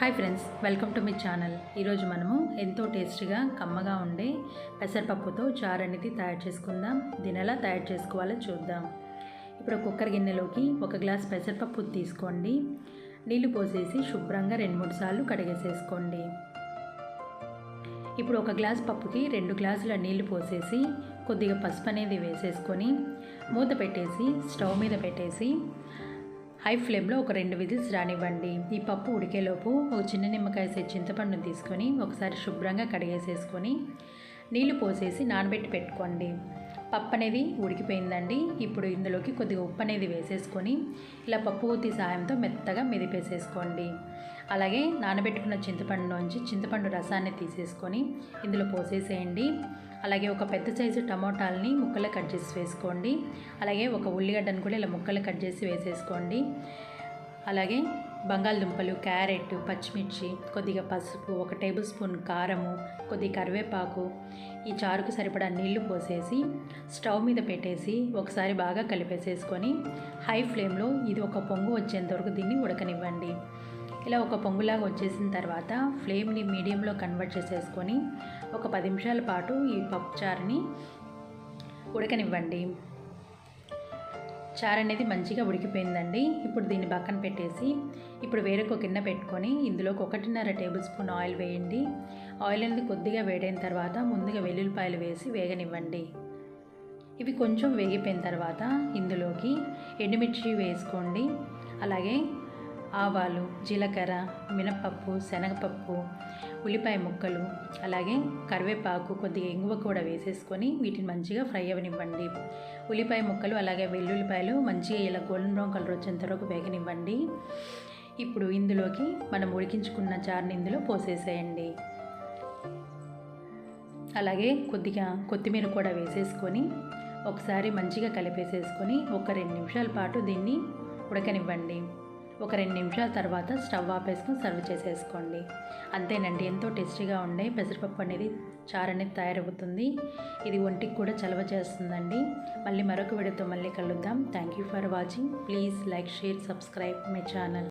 Hi friends welcome to మీ channel. ఈరోజు మనము ఎంతో టేస్టీగా కమ్మగా ఉండే పెసరపప్పుతో చారు అనేది తయారు చేసుకుందాం. దీని ఎలా తయారు చేసుకోవాలో చూద్దాం. ఇప్పుడు కుక్కర్ గిన్నెలోకి ఒక గ్లాస్ పెసరపప్పు తీసుకోండి. నీళ్ళు పోసేసి శుభ్రంగా రెండు మూడు సార్లు కడిగేసేసుకోండి. ఇప్పుడు ఒక గ్లాస్ పప్పుకి రెండు గ్లాసుల నీళ్ళు పోసేసి కొద్దిగా పసుపు అనేది వేసేసుకొని మూత పెట్టేసి స్టవ్ మీద పెట్టేసి హై ఫ్లేమ్లో ఒక రెండు విజిల్స్ రానివ్వండి. ఈ పప్పు ఉడికేలోపు ఒక చిన్న నిమ్మకాయ సైజ్ చింతపండుని తీసుకొని ఒకసారి శుభ్రంగా కడిగేసేసుకొని నీళ్ళు పోసేసి నానబెట్టి పెట్టుకోండి. పప్పు అనేది ఉడికిపోయిందండి. ఇప్పుడు ఇందులోకి కొద్దిగా ఉప్పు అనేది వేసేసుకొని ఇలా పప్పు ఊతి సాయంతో మెత్తగా మెదిపేసేసుకోండి. అలాగే నానబెట్టుకున్న చింతపండులోంచి చింతపండు రసాన్ని తీసేసుకొని ఇందులో పోసేసేయండి. అలాగే ఒక పెద్ద సైజు టమోటాలని ముక్కలు కట్ చేసి వేసుకోండి. అలాగే ఒక ఉల్లిగడ్డను కూడా ఇలా ముక్కలు కట్ చేసి వేసేసుకోండి. అలాగే బంగాళదుంపలు క్యారెట్ పచ్చిమిర్చి కొద్దిగా పసుపు ఒక టేబుల్ స్పూన్ కారము కొద్దిగా కరివేపాకు ఈ చారుకు సరిపడా నీళ్ళు పోసేసి స్టవ్ మీద పెట్టేసి ఒకసారి బాగా కలిపేసేసుకొని హై ఫ్లేమ్లో ఇది ఒక పొంగు వచ్చేంత వరకు దీన్ని ఉడకనివ్వండి. ఇలా ఒక పొంగులాగా వచ్చేసిన తర్వాత ఫ్లేమ్ని మీడియంలో కన్వర్ట్ చేసేసుకొని ఒక పది నిమిషాల పాటు ఈ పప్పు చారుని ఉడకనివ్వండి. చారు అనేది మంచిగా ఉడికిపోయిందండి. ఇప్పుడు దీన్ని పక్కన పెట్టేసి ఇప్పుడు వేరొక గిన్నె పెట్టుకొని ఇందులోకి ఒకటిన్నర టేబుల్ స్పూన్ ఆయిల్ వేయండి. ఆయిల్ అనేది కొద్దిగా వేడైన తర్వాత ముందుగా వెల్లుల్లిపాయలు వేసి వేగనివ్వండి. ఇవి కొంచెం వేగిపోయిన తర్వాత ఇందులోకి ఎండుమిర్చి వేసుకోండి. అలాగే ఆవాలు జీలకర్ర మినపప్పు శనగపప్పు ఉల్లిపాయ ముక్కలు అలాగే కరివేపాకు కొద్దిగా ఇంగువ కూడా వేసేసుకొని వీటిని మంచిగా ఫ్రై అవ్వనివ్వండి ఉల్లిపాయ ముక్కలు అలాగే వెల్లుల్లిపాయలు మంచిగా ఇలా గోల్డెన్ బ్రౌన్ కలర్ వచ్చేంత వరకు వేగనివ్వండి. ఇప్పుడు ఇందులోకి మనం ఉడికించుకున్న చారుని ఇందులో పోసేసేయండి. అలాగే కొద్దిగా కొత్తిమీర కూడా వేసేసుకొని ఒకసారి మంచిగా కలిపేసేసుకొని ఒక రెండు నిమిషాల పాటు దీన్ని ఉడకనివ్వండి. ఒక రెండు నిమిషాల తర్వాత స్టవ్ ఆపేసుకొని సర్వ్ చేసేసుకోండి. అంతేనండి ఎంతో టేస్టీగా ఉండే పెసరపప్పు అనేది చారు అనేది తయారవుతుంది. ఇది ఒంటికి కూడా చలవ చేస్తుందండి. మళ్ళీ మరొక వీడియోతో మళ్ళీ కలుద్దాం. Thank you for watching please like share subscribe my channel